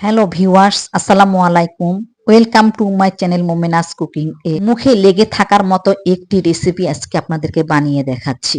Hello viewers আসসালামু আলাইকুম welcome to my channel Momena's cooking এ মুখে লেগে থাকার মতো একটি রেসিপি আজকে আপনাদেরকে বানিয়ে দেখাচ্ছি।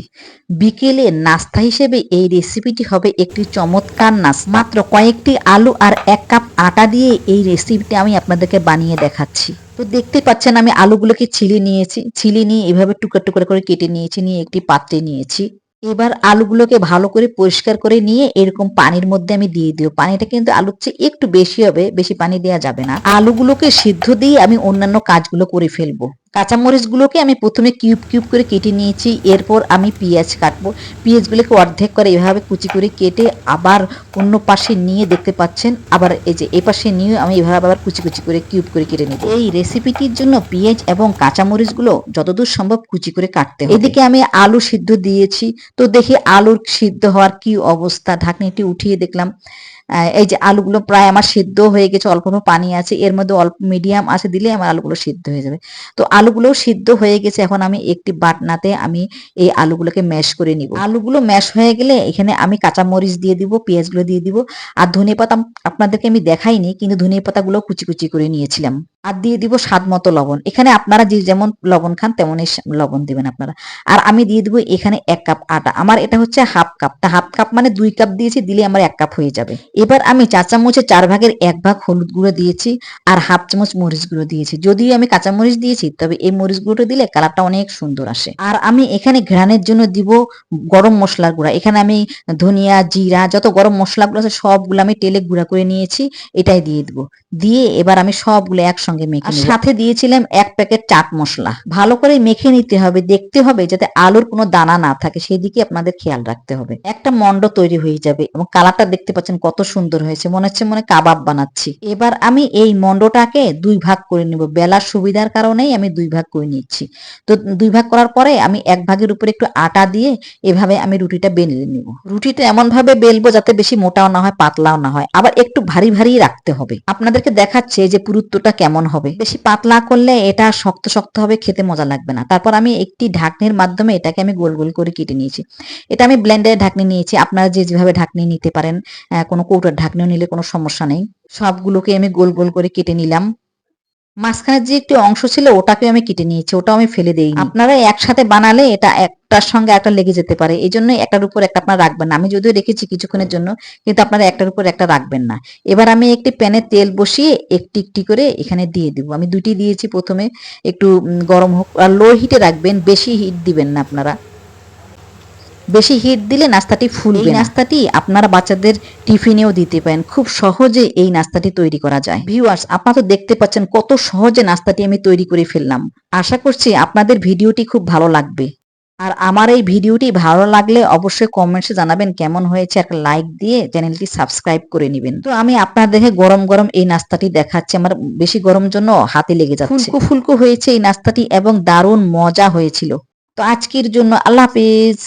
বিকেলে নাস্তা হিসেবে এই রেসিপিটি হবে একটি চমৎকার নাস্তা। মাত্র কয়েকটি আলু আর এক কাপ আটা দিয়ে এই রেসিপিটি আমি আপনাদেরকে বানিয়ে দেখাচ্ছি। তো দেখতে পাচ্ছেন আমি আলুগুলোকে ছিলে নিয়েছি। ছিলে নিয়ে এভাবে টুকরা টুকরা করে কেটে নিয়েছি, নিয়ে একটি পাত্রে নিয়েছি। এবার আলুগুলোকে ভালো করে পরিষ্কার করে নিয়ে এরকম পানির মধ্যে আমি দিয়ে দিও। পানিটা কিন্তু আলুর চেয়ে একটু বেশি হবে, বেশি পানি দেওয়া যাবে না। আলুগুলোকে সিদ্ধ দিয়ে আমি অন্যান্য কাজগুলো করে ফেলব। কাঁচামরিচগুলোকে আমি প্রথমে কিউব কিউব করে কেটে নিয়েছি, এরপর আমি পেঁয়াজ কাটবো। পেঁয়াজগুলোকে অর্ধেক করে এভাবে কুচি করে কেটে আবার অন্য পাশে নিয়ে দেখতে পাচ্ছেন, আবার এই যে এই পাশে নিয়ে আমি এভাবে আবার কুচি কুচি করে কিউব করে কেটে নেব। এই রেসিপিটির জন্য পেঁয়াজ এবং কাঁচামরিচগুলো যতদূর সম্ভব কুচি করে কাটতে হবে। এদিকে আমি আলু সিদ্ধ দিয়েছি, তো দেখি আলুর সিদ্ধ হওয়ার কি অবস্থা? ঢাকনিটি উঠিয়ে দেখলাম। এই যে আলুগুলো প্রায় আমার সিদ্ধ হয়ে গেছে, অল্প অল্প পানি আছে, এর মধ্যে অল্প মিডিয়াম আছে দিলে আমার আলুগুলো সিদ্ধ হয়ে যাবে। তো আলুগুলো সিদ্ধ হয়ে গেছে, এখন আমি একটি বাটনাতে আমি এই আলুগুলোকে ম্যাশ করে নিব। আলুগুলো ম্যাশ হয়ে গেলে এখানে আমি কাঁচা মরিচ দিয়ে দিব, পেঁয়াজগুলো দিয়ে দিব, আর ধনে পাতা আপনাদেরকে আমি দেখাইনি, কিন্তু ধনে পাতাগুলো কুচি কুচি করে নিয়েছিলাম। আর দিয়ে দিব স্বাদ মতো লবণ। এখানে আপনারা যে যেমন লবণ খান, তেমনই লবণ দিবেন আপনারা। আর আমি দিয়ে দিব এখানে এক কাপ আটা আমার এটা হচ্ছে হাফ কাপ। তা হাফ কাপ মানে দুই কাপ দিয়েছি, দিলে আমার এক কাপ হয়ে যাবে। এবার আমি চা চামচে চার ভাগের এক ভাগ হলুদ গুঁড়ো দিয়েছি আর হাফ চামচ মরিচ গুঁড়ো দিয়েছি। যদিও আমি কাঁচা মরিচ দিয়েছি, তবে এই মরিচ গুঁড়োটা দিলে কালারটা অনেক সুন্দর আসে। আর আমি এখানে ঘ্রাণের জন্য দিব গরম মশলার গুঁড়া। এখানে আমি ধনিয়া, জিরা, যত গরম মশলাগুলো আছে সবগুলো আমি তেলে গুঁড়া করে নিয়েছি, এটাই দিয়ে দিব। দিয়ে এবার আমি সবগুলো একসঙ্গে মেখে আর সাথে দিয়েছিলাম এক প্যাকেট চাট মশলা। ভালো করে মেখে নিতে হবে দেখতে হবে যাতে আলুর কোনো দানা না থাকে সেই দিকে আপনাদের খেয়াল রাখতে হবে। একটা মন্ড তৈরি হয়ে যাবে এবং কালারটা দেখতে পাচ্ছেন কত সুন্দর হয়েছে মনে হচ্ছে মনে কাবাব বানাচ্ছি। এবার আমি এই মন্ডটাকে দুই ভাগ করে নিব। বেলার সুবিধার কারণেই আমি দুই ভাগ করে নিচ্ছি। তো দুই ভাগ করার পরে আমি এক ভাগের উপরে একটু আটা দিয়ে এভাবে আমি রুটিটা বেলে নিব। রুটিটা এমন ভাবে বেলবো যাতে বেশি মোটাও না হয় পাতলাও না হয় আবার একটু ভারী ভারী রাখতে হবে। আপনাদেরকে দেখাচ্ছে যে পুরুত্বটা কেমন হবে? বেশি পাতলা করলে এটা শক্ত শক্ত হবে, খেতে মজা লাগবে না। তারপর আমি একটি ঢাকনির মাধ্যমে এটাকে আমি গোল গোল করে কেটে নিয়েছি। এটা আমি ব্লেন্ডারের ঢাকনি নিয়েছি। আপনারা যে যেভাবে ঢাকনি নিতে পারেন কোনো কৌটার ঢাকনিও নিলে কোনো সমস্যা নেই। সবগুলোকে আমি গোল গোল করে কেটে নিলাম। মাঝখানে যে একটি অংশ ছিল, ওটাকে আমি কেটে নিয়েছি, ওটাও আমি ফেলে দেই আপনারা একসাথে বানালে এটা একটার সঙ্গে একটা লেগে যেতে পারে। এই জন্য একটার উপর একটা আপনারা রাখবেন না। আমি যদিও রেখেছি কিছুক্ষণের জন্য, কিন্তু আপনারা একটার উপর একটা রাখবেন না। এবার আমি একটি প্যানে তেল বসিয়ে একটি একটি করে এখানে দিয়ে দিব। আমি দুটি দিয়েছি প্রথমে, একটু গরম হোক। আর লো হিটে রাখবেন, বেশি হিট দিবেন না আপনারা। বেশি হিট দিলে নাস্তাটি ফুলবে এই নাস্তাটি আপনারা বাচ্চাদের টিফিনেও দিতে পারেন। খুব সহজে এই নাস্তাটি তৈরি করা যায়। ভিউয়ার্স আপনারা তো দেখতে পাচ্ছেন কত সহজে নাস্তাটি আমি তৈরি করে ফেললাম। আশা করছি আপনাদের ভিডিওটি খুব ভালো লাগবে। আর আমার এই ভিডিওটি ভালো লাগলে অবশ্যই কমেন্টসে জানাবেন কেমন হয়েছে। একটা লাইক দিয়ে চ্যানেলটি সাবস্ক্রাইব করে নেবেন। তো আমি আপনার দেখে গরম গরম এই নাস্তাটি দেখাচ্ছি। আমার বেশি গরম জন্য হাতে লেগে যাচ্ছে। ফুলকো ফুলকো হয়েছে এই নাস্তাটি এবং দারুণ মজা হয়েছিল। তো আজকের জন্য আল্লাহ হাফিজ।